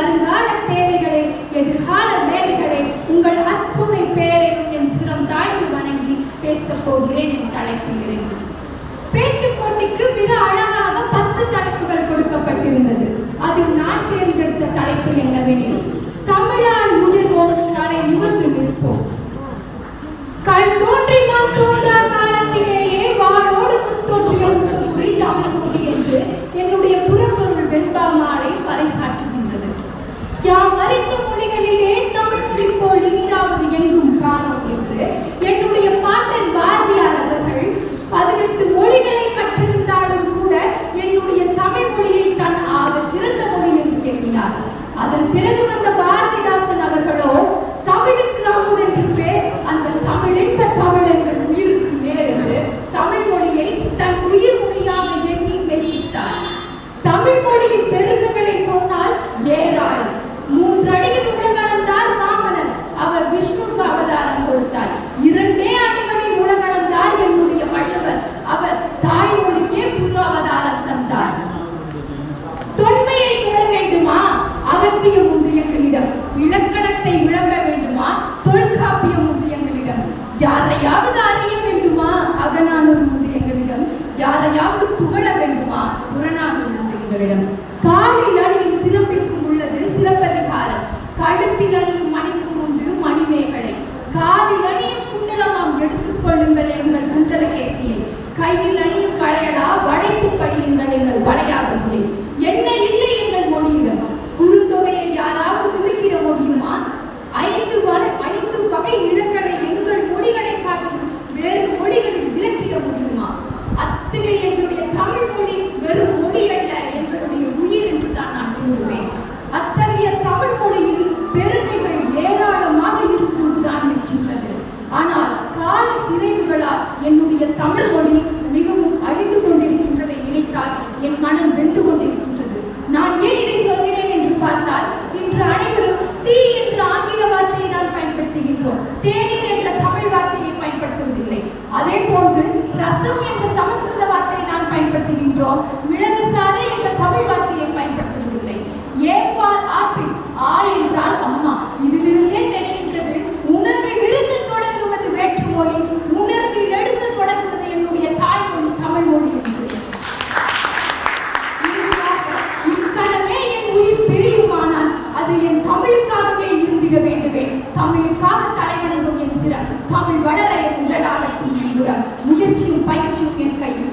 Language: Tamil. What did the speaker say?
qualidade உங்களிடம். உண்டு அணியும் சிறப்பிற்கும் உள்ளது சிறப்பதிகாரம் கழுத்தில் அணியும் மணிக்கும் உண்டு மணிமேகலை. காதில் அணியும் குண்டலமாம் எடுத்துக் கொள்ளுங்கள் எங்கள் குண்டலகேசியை கையில் அணியும் களையடா வளைத்து படியுங்கள் எங்கள் வளையாகவில்லை என்ன இல்லை எங்கள் மொழியிடம்? குறுந்தொகையை யாராவது குறிப்பிட முடியுமா? ஐந்து வகை ஐந்து வகை நிலங்களை எங்கள் மொழிகளை காட்டி வேறு மொழிகளில் விளக்கிட முடியுமா? அத்தகைய எங்களுடைய தமிழ் மொழி வெறும் இந்த தமிழ் மொழி மிகவும் அழிந்து கொண்டிருக்கின்றதை நினைத்தால் என் மனம் வெந்து கொண்டிருக்கின்றது. நான் ஏன் இதை சொல்கிறேன் என்று பார்த்தால் இன்று அனைவரும் தீ என்ற ஆங்கில வார்த்தையை தான் பயன்படுத்துகின்றோம். தேநீர் என்ற தமிழ் வார்த்தையை பயன்படுத்துவதில்லை. அதே போன்று ரசம் என்ற சமஸ்கிருத வார்த்தையை நான் பயன்படுத்துகின்றோம். மிளகு சாறு என்ற தமிழ் தமிழுக்காக தலைவணங்கும் என்கிறார் தமிழ் வளர உடலாகட்டும் என்கிறார் முயற்சியும் பயிற்சியும் என் கையில்.